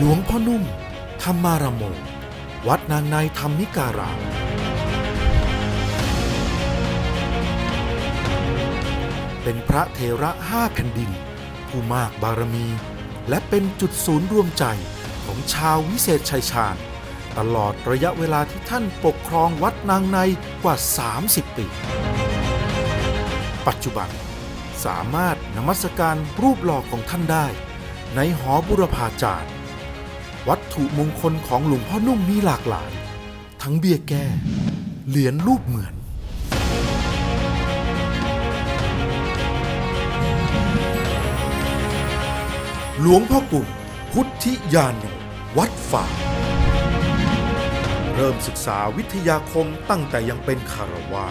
หลวงพ่อนุ่ม ธรรมารโม วัดนางในธรรมิการามเป็นพระเทระห้าแผ่นดิน ผู้มากบารมี และเป็นจุดศูนย์รวมใจของชาววิเศษชัยชาญ ตลอดระยะเวลาที่ท่านปกครองวัดนางในกว่า 30 ปี ปัจจุบันสามารถนมัสการรูปหล่อของท่านได้ ในหอบุรพาจารย์ วัตถุมงคลของหลวงพ่อนุ่มมีหลากหลาย ทั้งเบี้ยแก้ เหรียญรูปเหมือน หลวงพ่อกุ่มพุทธิยานโนวัดฝ่าเริ่มศึกษาวิทยาคมตั้งแต่ยังเป็นคารวา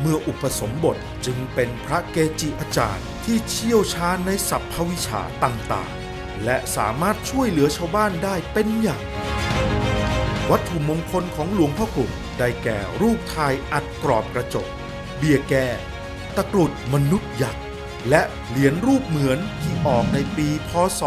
เมื่ออุปสมบทจึงเป็นพระเกจิอาจารย์ที่เชี่ยวชาญในศัพพวิชาต่างๆ และสามารถช่วยเหลือชาวบ้านได้เป็นอย่าง วัตถุมงคลของหลวงพ่อกลุ่มได้แก่รูปถ่ายอัดกรอบกระจก เบียแก้ตะกรุดมนุษย์ยักษ์และเหรียญรูปเหมือนที่ออกในปีพศ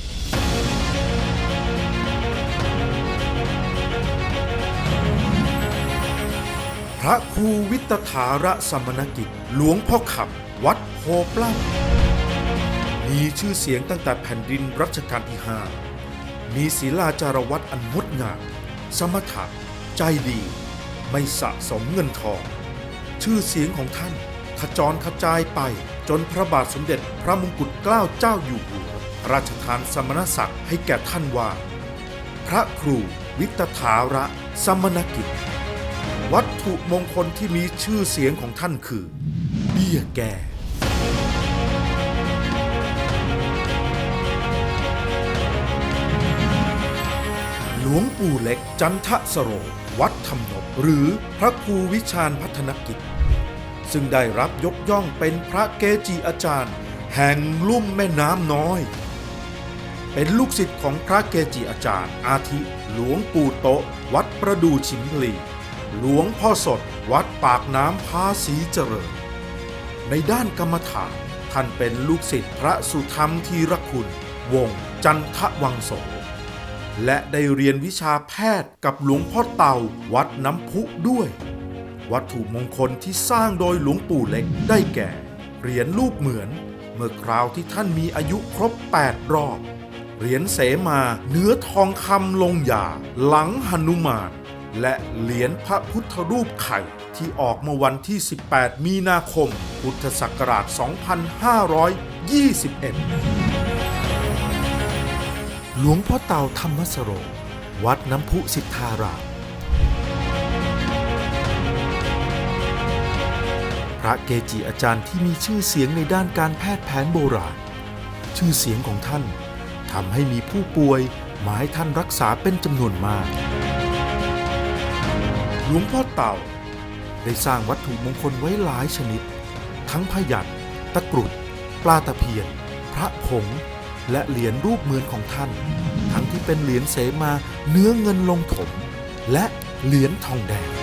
2506พระครูวิตถาระสมณกิจ หลวงพ่อขำวัดโพปล้ำ มีชื่อเสียงตั้งแต่แผ่นดินรัชกาลที่ห้ามีศีลาจารวัตอันงดงาม สมถะใจดี ไม่สะสมเงินทอง ชื่อเสียงของท่านขจรขจายไปจนพระบาทสมเด็จพระมงกุฎเกล้าเจ้าอยู่หัวราชทานสมณศักดิ์ให้แก่ท่านว่า พระครูวิตถาระสมณกิจ วัตถุมงคลที่มีชื่อเสียงของท่านคือ เบี้ยแก่ ลวงปู่เล็กจันทสโร วัดธรรมนบหรือพระครูวิชาญพัฒนกิจ ซึ่งได้รับยกย่องเป็นพระเกจิอาจารย์ แห่งลุ่มแม่น้ำน้อย เป็นลูกศิษย์ของพระเกจิอาจารย์ อาทิ หลวงปู่โตะวัดประดูชิมพลี หลวงพ่อสด วัดปากน้ำพาสีเจริญ ในด้านกรรมฐานท่านเป็นลูกศิษย์พระสุธรรมธีรคุณ วงจันทวังโส และได้เรียนวิชาแพทย์กับหลวงพ่อเต่าวัดน้ำพุด้วย วัตถุมงคลที่สร้างโดยหลวงปู่เล็กได้แก่ เหรียญรูปเหมือน เมื่อคราวที่ท่านมีอายุครบ 8 รอบ เหรียญเสมาเนื้อทองคำลงหยา หลังหนุมาน และเหรียญพระพุทธรูปไข่ที่ออกเมื่อวันที่ 18 มีนาคม พุทธศักราช 2521 หลวงพ่อเต่าธรรมสโร วัดน้ำพุสิทธาราม พระเกจิอาจารย์ที่มีชื่อเสียงในด้านการแพทย์แผนโบราณ ชื่อเสียงของท่านทำให้มีผู้ป่วยมาให้ท่านรักษาเป็นจำนวนมาก หลวงพ่อเต่า ได้สร้างวัตถุมงคลไว้หลายชนิด ทั้งพยัญตะกรุด ปลาตะเพียน พระผง และเหรียญรูปเหมือนของท่าน ทั้งที่เป็นเหรียญเสมาเนื้อเงินลงถม และเหรียญทองแดง